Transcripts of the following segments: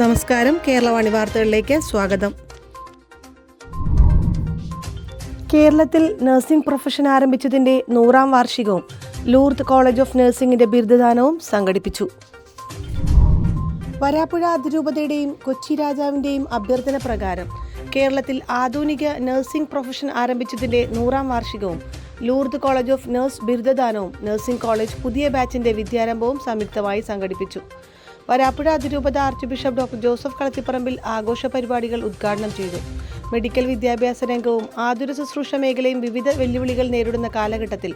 നമസ്കാരം. കേരളവാണി വാർത്തകളിലേക്ക് സ്വാഗതം. കേരളത്തിൽ നഴ്സിംഗ് പ്രൊഫഷൻ ആരംഭിച്ചതിന്റെ നൂറാം വാർഷികവും ലൂർത്ത് കോളേജ് ഓഫ് നഴ്സിംഗിന്റെ ബിരുദദാനവും സംഘടിപ്പിച്ചു. വരാപ്പുഴ അതിരൂപതയുടെയും കൊച്ചി രാജാവിന്റെയും അഭ്യർത്ഥന പ്രകാരം കേരളത്തിൽ ആധുനിക നഴ്സിംഗ് പ്രൊഫഷൻ ആരംഭിച്ചതിന്റെ നൂറാം വാർഷികവും ലൂർദ് കോളേജ് ഓഫ് നഴ്സ് ബിരുദദാനവും നഴ്സിംഗ് കോളേജ് പുതിയ ബാച്ചിന്റെ വിദ്യാരംഭവും സംയുക്തമായി സംഘടിപ്പിച്ചു. വരാപ്പുഴ അതിരൂപത archbishop doctor Joseph Kalathiparambil ആഘോഷ പരിപാടികൾ ഉദ്ഘാടനം ചെയ്തു. മെഡിക്കൽ വിദ്യാഭ്യാസ രംഗവും ആതുര ശുശ്രൂഷ മേഖലയും വിവിധ വെല്ലുവിളികൾ നേരിടുന്ന കാലഘട്ടത്തിൽ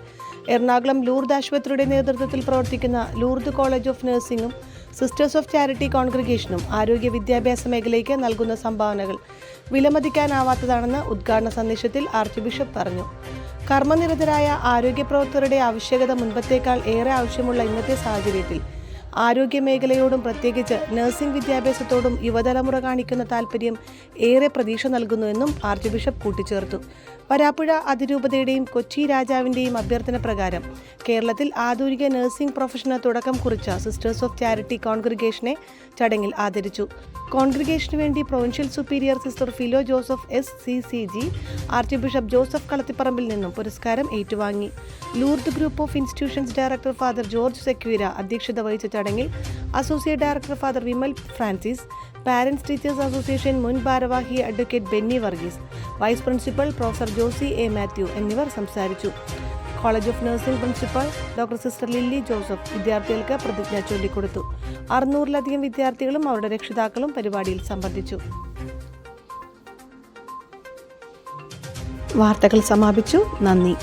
എറണാകുളം ലൂർദ് ആശുപത്രിയുടെ നേതൃത്വത്തിൽ പ്രവർത്തിക്കുന്ന ലൂർദ് കോളേജ് ഓഫ് നഴ്സിംഗും സിസ്റ്റേഴ്സ് ഓഫ് ചാരിറ്റി കോൺഗ്രിഗേഷനും ആരോഗ്യ വിദ്യാഭ്യാസ മേഖലയ്ക്ക് നൽകുന്ന സംഭാവനകൾ വിലമതിക്കാനാവാത്തതാണെന്ന് ഉദ്ഘാടന സന്ദേശത്തിൽ ആർച്ച് ബിഷപ്പ് പറഞ്ഞു. കർമ്മനിരതരായ ആരോഗ്യ പ്രവർത്തകരുടെ ആവശ്യകത മുൻപത്തേക്കാൾ ഏറെ ആവശ്യമുള്ള ഇന്നത്തെ സാഹചര്യത്തിൽ ആരോഗ്യ മേഖലയോടും പ്രത്യേകിച്ച് നഴ്സിംഗ് വിദ്യാഭ്യാസത്തോടും യുവതലമുറ കാണിക്കുന്ന താൽപ്പര്യം ഏറെ പ്രതീക്ഷ നൽകുന്നുവെന്നും ആർച്ച് ബിഷപ്പ് കൂട്ടിച്ചേർത്തു. വരാപ്പുഴ അതിരൂപതയുടെയും കൊച്ചി രാജാവിന്റെയും അഭ്യർത്ഥന പ്രകാരം കേരളത്തിൽ ആധുനിക നഴ്സിംഗ് പ്രൊഫഷന് തുടക്കം കുറിച്ച സിസ്റ്റേഴ്സ് ഓഫ് ചാരിറ്റി കോൺഗ്രിഗേഷനെ ചടങ്ങിൽ ആദരിച്ചു. കോൺഗ്രിഗേഷന് വേണ്ടി provincial superior sister Philo Joseph S C C G archbishop Joseph Kalathiparambil നിന്നും പുരസ്കാരം ഏറ്റുവാങ്ങി. Lourdes group of institutions director father George Sequeira അധ്യക്ഷത വഹിച്ച ചടങ്ങിൽ associate director father Vimal Francis parents teachers association മുൻ ഭാരവാഹി advocate Benny Varghese vice principal professor Josy A Mathew എന്നിവർ സംസാരിച്ചു. College of nursing principal doctor sister Lilly Joseph വിദ്യാർത്ഥികൾക്ക് പ്രതിജ്ഞ ചൊല്ലിക്കൊടുത്തു അറുന്നൂറിലധികം വിദ്യാർത്ഥികളും അവരുടെ രക്ഷിതാക്കളും പരിപാടിയിൽ സംബന്ധിച്ചു. വാർത്തകൾ സമാപിച്ചു. നന്ദി.